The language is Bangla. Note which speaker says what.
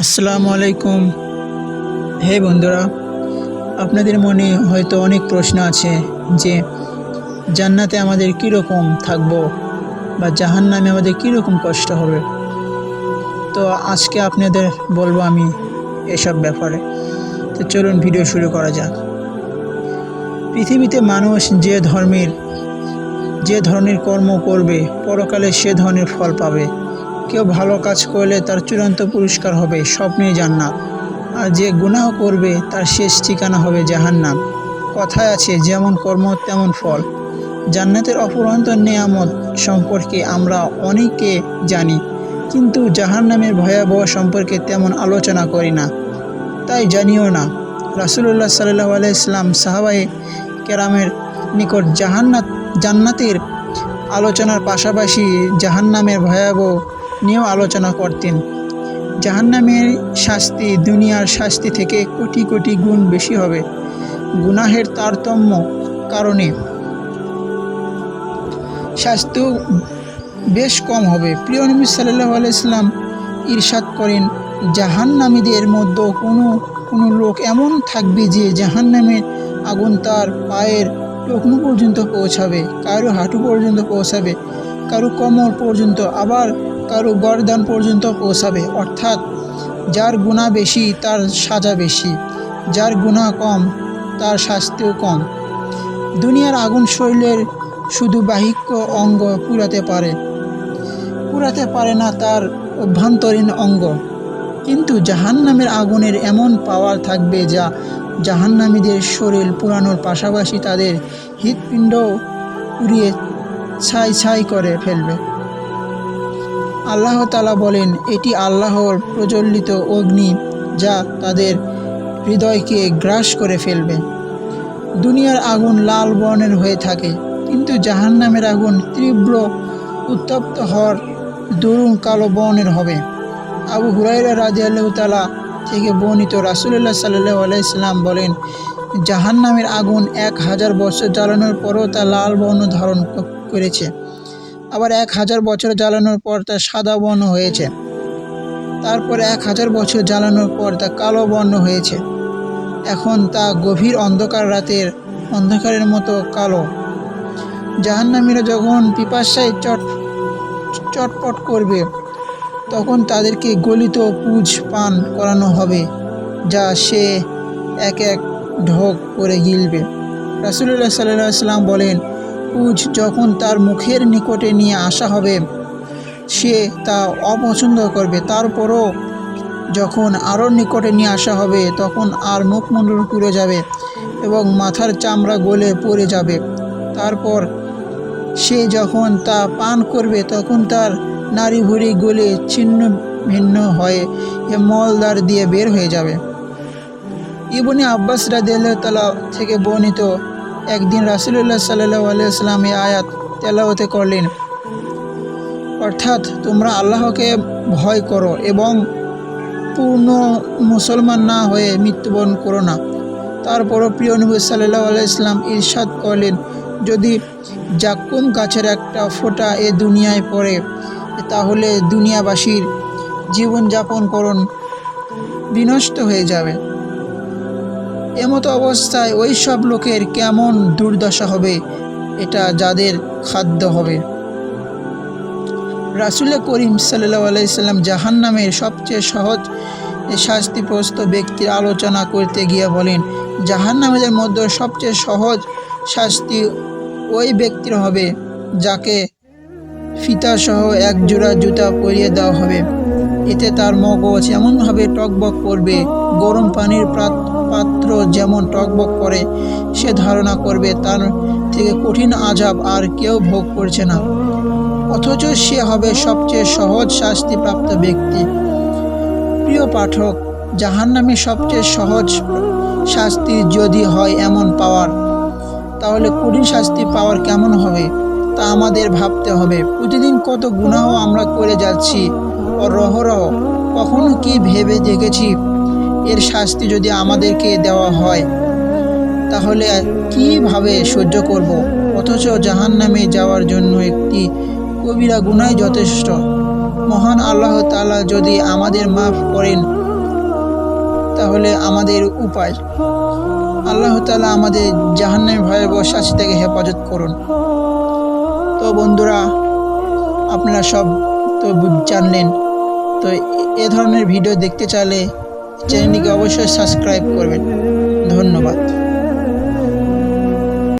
Speaker 1: আসসালামু আলাইকুম। হে বন্ধুরা, আপনাদের মনে হয়তো অনেক প্রশ্ন আছে যে, জান্নাতে আমাদের কীরকম থাকব বা জাহান্নামে আমাদের কীরকম কষ্ট হবে? তো আজকে আপনাদের বলব আমি এসব ব্যাপারে। তো চলুন ভিডিও শুরু করা যাক। পৃথিবীতে মানুষ যে ধর্মের, যে ধরনের কর্ম করবে, পরকালে সে ধরনের ফল পাবে। কেউ ভালো কাজ করলে তার চূড়ান্ত পুরস্কার হবে, স্বপ্নে জান্নাত। আর যে গুনাহ করবে, তার শেষ ঠিকানা হবে জাহান্নাম। কথায় আছে, যেমন কর্ম, তেমন ফল। জান্নাতের অপরন্ত নেয়ামত সম্পর্কে আমরা অনেকে জানি, কিন্তু জাহান্নামের ভয়াবহ সম্পর্কে তেমন আলোচনা করি না। তাই জানিও না, রাসুলুল্লাহ সাল্লাহ আলাইসলাম সাহাবাই কেরামের নিকট জাহান্নাত জান্নাতের আলোচনার পাশাপাশি জাহান্নামের ভয়াবহ নিয়েও আলোচনা করতেন। জাহান্নামের শাস্তি দুনিয়ার শাস্তি থেকে কোটি কোটি গুণ বেশি হবে। গুনাহের তারতম্য কারণে শাস্তিও বেশ কম হবে। প্রিয় নবী সাল্লাহ আলাইসলাম ইরশাদ করেন, জাহান্নামীদের মধ্যে কোনো কোনো লোক এমন থাকবে যে জাহান্নামের আগুন তার পায়ের টকনু পর্যন্ত পৌঁছাবে, কারও হাঁটু পর্যন্ত পৌঁছাবে, কারও কোমর পর্যন্ত আবার কারও গরদান পর্যন্ত পৌঁছাবে, অর্থাৎ যার গুণা বেশি, তার সাজা বেশি। যার গুণা কম, তার শাস্তিও কম। দুনিয়ার আগুন শরীরের শুধু বাহিক্য অঙ্গ পুরাতে পারে। পুরাতে পারে না তার অভ্যন্তরীণ অঙ্গ। কিন্তু জাহান্নামের আগুনের এমন পাওয়ার থাকবে যা জাহান্নামীদের শরীর পুরানোর পাশাপাশি তাদের হৃৎপিণ্ড উড়িয়ে ছাই ছাই করে ফেলবে। আল্লাহ তালা বলেন, এটি আল্লাহর প্রজ্বলিত অগ্নি যা তাদের হৃদয়কে গ্রাস করে ফেলবে। দুনিয়ার আগুন লাল বর্ণের হয়ে থাকে, কিন্তু জাহান্নামের আগুন তীব্র উত্তপ্ত হওয়ার দরুণ কালো বর্ণের হবে। আবু হুরাইরা রাজি আল্লাহ তালা থেকে বর্ণিত রাসুল্লাহ সাল্লাহ আলাইসাল্লাম বলেন, জাহান্নামের আগুন এক হাজার বছর জ্বালানোর পরও তা লাল বর্ণ ধারণ করেছে। আবার এক হাজার বছর জ্বালানোর পর তা সাদা বর্ণ হয়েছে। তারপর এক হাজার বছর জ্বালানোর পর তা কালো বর্ণ হয়েছে। এখন তা গভীর অন্ধকার রাতের অন্ধকারের মতো কালো। জাহান্নামীরা যখন পিপাসায় চট চটপট করবে, তখন তাদেরকে গলিত পুজ পান করানো হবে, যা সে এক এক ঢোক করে গিলবে। রাসুল্লাহ সাল্লাহ সাল্লাম বলেন পুজ যখন তার মুখের নিকটে নিয়ে আসা হবে, সে তা অপছন্দ করবে। তারপরও যখন আরও নিকটে নিয়ে আসা হবে, তখন আর মুখমণ্ডল পুড়ে যাবে এবং মাথার চামড়া গলে পড়ে যাবে। তারপর সে যখন তা পান করবে, তখন তার নারী ভুড়ি গলে ছিন্ন ভিন্ন হয়ে মলদার দিয়ে বের হয়ে যাবে। ইবনি আব্বাস রাদিয়াল্লাহ থেকে বর্ণিত একদিন রাসুলুল্লাহ সাল্লাহ আলিয়াল্লাম এই আয়াত তেলাওতে করলেন। অর্থাৎ তোমরা আল্লাহকে ভয় করো এবং পূর্ণ মুসলমান না হয়ে মৃত্যুবরণ করো না। তারপরও প্রিয় নবী সাল্লাহ আলাইসলাম ইরশাদ করলেন, যদি জাক্কুম গাছের একটা ফোঁটা এ দুনিয়ায় পড়ে, তাহলে দুনিয়াবাসীর জীবনযাপন করণ বিনষ্ট হয়ে যাবে। এমতো অবস্থায় ওই সব লোকের কেমন দুর্দশা হবে? এটা যাদের খাদ্য হবে। রাসুল করিম সাল্লাহ আলাইসাল্লাম জাহান নামের সবচেয়ে সহজ শাস্তিপ্রস্ত ব্যক্তির আলোচনা করতে গিয়ে বলেন জাহান নামের মধ্যে সবচেয়ে সহজ শাস্তি ওই ব্যক্তির হবে যাকে ফিতাসহ এক জোড়া জুতা পরিয়ে দেওয়া হবে। এতে তার মগজ এমনভাবে টকবক করবে, গরম পানির পাত্র যেমন টকবক করে, সে ধারণা করবে তার থেকে কঠিন আজাব আর কেউ ভোগ করছে না। অথচ সে হবে সবচেয়ে সহজ শাস্তিপ্রাপ্ত ব্যক্তি। প্রিয় পাঠক, জাহান্নামী সবচেয়ে সহজ শাস্তি যদি হয় এমন পাওয়ার, তাহলে কঠিন শাস্তি পাওয়ার কেমন হবে? তা আমাদের ভাবতে হবে। প্রতিদিন কত গুণাহ আমরা করে যাচ্ছি। রহরহ কখনো কি ভেবে দেখেছি? এর শাস্তি যদি আমাদেরকে দেওয়া হয়, তাহলে কীভাবে সহ্য করব? অথচ জাহান নামে যাওয়ার জন্য একটি কবিরা গুনাই যথেষ্ট। মহান আল্লাহ তালা যদি আমাদের মাফ করেন, তাহলে আমাদের উপায়? আল্লাহ তালা আমাদের জাহান্নামের ভয়াবহ শাস্তি থেকে হেফাজত করুন। বন্ধুরা, আপনারা সব তো জানলেন। তো এ- ধরনের ভিডিও দেখতে চাইলে চ্যানেলটিকে অবশ্যই সাবস্ক্রাইব করবেন। ধন্যবাদ।